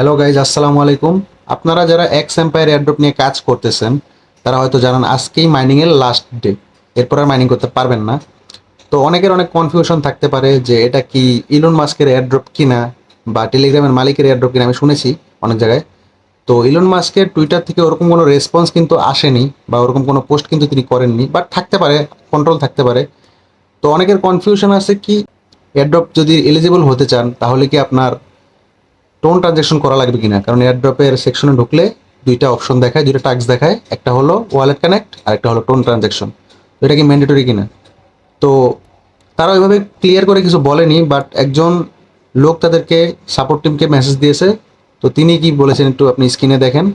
Hello guys আসসালামু আলাইকুম। আপনারা যারা এক্স এম্পায়ার এয়ারড্রপ নিয়ে কাজ করতেছেন, তারা হয়তো জানান আজকেই মাইনিংয়ের লাস্ট ডে এরপর আর মাইনিং করতে পারবেন না। তো অনেকের অনেক কনফিউশন থাকতে পারে যে এটা কি ইলন মাস্কের এয়ারড্রপ কিনা বা টেলিগ্রামের মালিকের এয়ারড্রপ কিনা, আমি শুনেছি অনেক জায়গায়। তো ইলন মাস্কের টুইটার থেকে ওরকম কোনো রেসপন্স কিন্তু আসেনি বা ওরকম কোনো পোস্ট কিন্তু তিনি করেননি বাট থাকতে পারে কন্ট্রোল থাকতে পারে। তো অনেকের কনফিউশন আছে কি এয়ারড্রপ যদি এলিজিবল হতে চান, তাহলে কি আপনার টোন ট্রানজেকশন করা লাগবে কিনা? কারণ এয়ারড্রপের সেকশনে ঢুকলে দুইটা অপশন দেখায়, দুইটা টাক্স দেখায়। একটা হলো ওয়ালেট কানেক্ট আর একটা হলো টোন ট্রানজেকশন এটা কি ম্যান্ডেটরি কিনা? তো তারা ওইভাবে ক্লিয়ার করে কিছু বলেনি বাট একজন লোক তাদেরকে সাপোর্ট টিমকে মেসেজ দিয়েছে। তো তিনি কি বলেছেন একটু আপনি স্ক্রিনে দেখেন।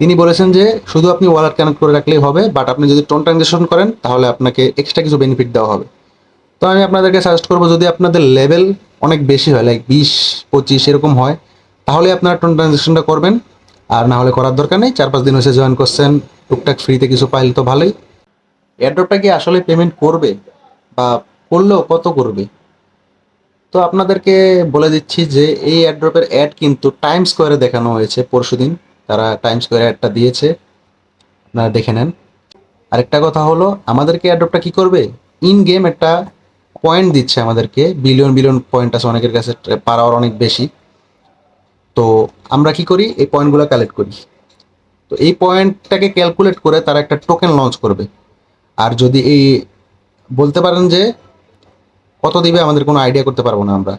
তিনি বলেছেন যে শুধু আপনি ওয়ালেট কানেক্ট করে রাখলেই হবে বাট আপনি যদি টোন ট্রানজেকশন করেন, তাহলে আপনাকে এক্সট্রা কিছু বেনিফিট দেওয়া হবে। তো আমি আপনাদেরকে সাজেস্ট করব, যদি আপনাদের লেভেল অনেক বেশি হয় লাইক বিশ, পঁচিশ, এরকম হয় তাহলে আপনারা টোন ট্রানজ্যাকশনটা করবেন। আর না হলে করার দরকার নেই। চার পাঁচ দিন হয়েছে জয়েন করছেন। টুকটাক ফ্রিতে কিছু পাইলে তো ভালোই। এয়ারড্রপটা কি আসলে পেমেন্ট করবে? বা করলেও কত করবে? তো আপনাদেরকে বলে দিচ্ছি যে, এই এয়ারড্রপের অ্যাড কিন্তু টাইম স্কোয়ারে দেখানো হয়েছে পরশু দিন। তারা টাইম স্কোয়ারে অ্যাডটা দিয়েছে। আপনারা দেখে নেন। আরেকটা কথা হলো, আমাদেরকে এয়ারড্রপটা কি করবে? ইন গেম একটা পয়েন্ট দিচ্ছে আমাদেরকে। বিলিয়ন বিলিয়ন পয়েন্ট আছে অনেকের কাছে। পার আওয়ার অনেক বেশি। তো আমরা কি করি? এই পয়েন্টগুলো কালেক্ট করি। তো এই পয়েন্টটাকে ক্যালকুলেট করে তারা একটা টোকেন লঞ্চ করবে। আর যদি এই বলতে পারেন যে কত দিবে আমাদের কোনো আইডিয়া করতে পারব না আমরা।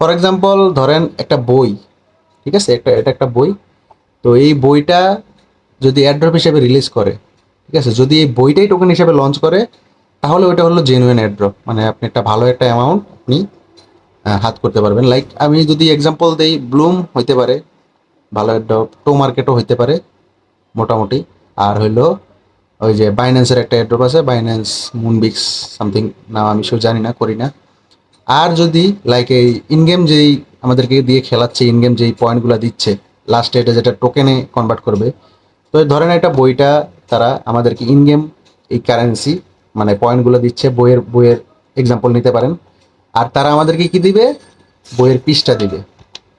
ফর এক্সাম্পল ধরেন একটা বই, ঠিক আছে? একটা, এটা একটা বই। তো এই বইটা যদি অ্যাড্রপ হিসেবে রিলিজ করে, ঠিক আছে? যদি এই বইটাই টোকেন হিসেবে লঞ্চ করে, তাহলে ওইটা হলো জেনুইন অ্যাড্রপ মানে আপনি একটা ভালো একটা অ্যামাউন্ট আপনি হাত করতে পারবেন। লাইক আমি যদি এক্সাম্পল দেই ব্লুম হইতে পারে, ভালো অ্যাড্রপ টো মার্কেটও হইতে পারে, মোটামুটি। আর হইল, ওই যে বাইন্যান্সের একটা অ্যাড্রপ আছে বাইন্যান্স মুনবিক্স সামথিং নাম আমি সেও জানি না, করি না। আর যদি লাইক এই ইনগেম যেই আমাদেরকে দিয়ে খেলাচ্ছে ইনগেম যেই পয়েন্টগুলো দিচ্ছে লাস্টে এটা যেটা টোকেনে কনভার্ট করবে, তো ধরেন একটা বইটা তারা আমাদেরকে ইনগেম এই কারেন্সি মানে পয়েন্টগুলো দিচ্ছে, বইয়ের বইয়ের এক্সাম্পল নিতে পারেন। আর তারা আমাদেরকে কি দিবে? বইয়ের পিসটা দিবে।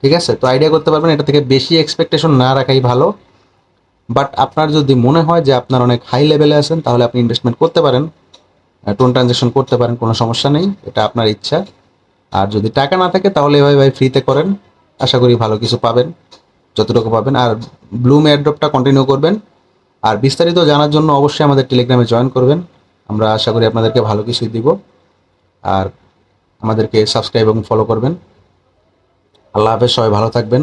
ঠিক আছে? তো আইডিয়া করতে পারবেন, এটা থেকে বেশি এক্সপেকটেশন না রাখাই ভালো। বাট আপনার যদি মনে হয় যে আপনার অনেক হাই লেভেলে আছেন, তাহলে আপনি ইনভেস্টমেন্ট করতে পারেন। টোন ট্রানজ্যাকশন করতে পারেন, কোনো সমস্যা নেই। এটা আপনার ইচ্ছা। আর যদি টাকা না থাকে, তাহলে এভাবে ভাই ফ্রিতে করেন। আশা করি ভালো কিছু পাবেন, যতটুকু পাবেন। আর ব্লুম এয়ারড্রপটা কন্টিনিউ করবেন। আর বিস্তারিত জানার জন্য অবশ্যই আমাদের টেলিগ্রামে জয়েন করবেন। আমরা আশা করি আপনাদেরকে ভালো কিছুই দিব। আর আমাদেরকে সাবস্ক্রাইব এবং ফলো করবেন। আল্লাহ হাফেজ সবাই ভালো থাকবেন।